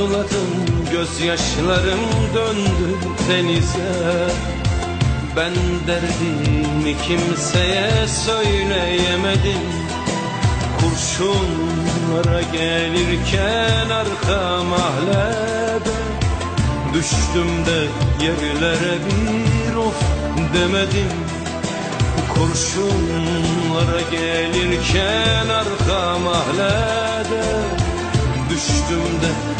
Ağladım gözyaşlarım döndü denize. Ben derdimi kimseye söyleyemedim. Kurşunlara gelirken arka mahallede Düştüm de yerlere bir of demedim. Kurşunlara gelirken arka mahallede Düştüm de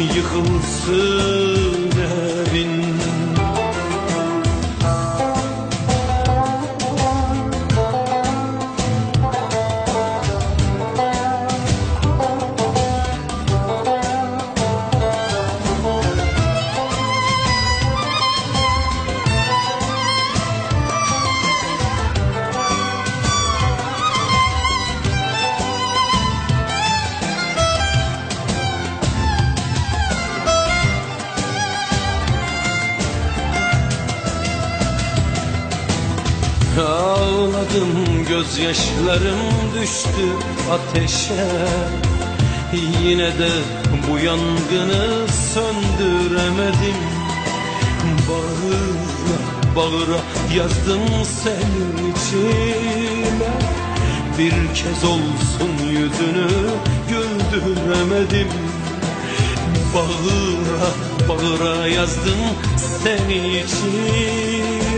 Yıkılsın evin Ağladım gözyaşlarım düştü ateşe. Yine de bu yangını söndüremedim. Bağıra bağıra yazdım senin içime. Bir kez olsun yüzünü güldüremedim. Bağıra bağıra yazdım senin içime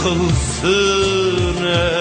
Yıkılsın evin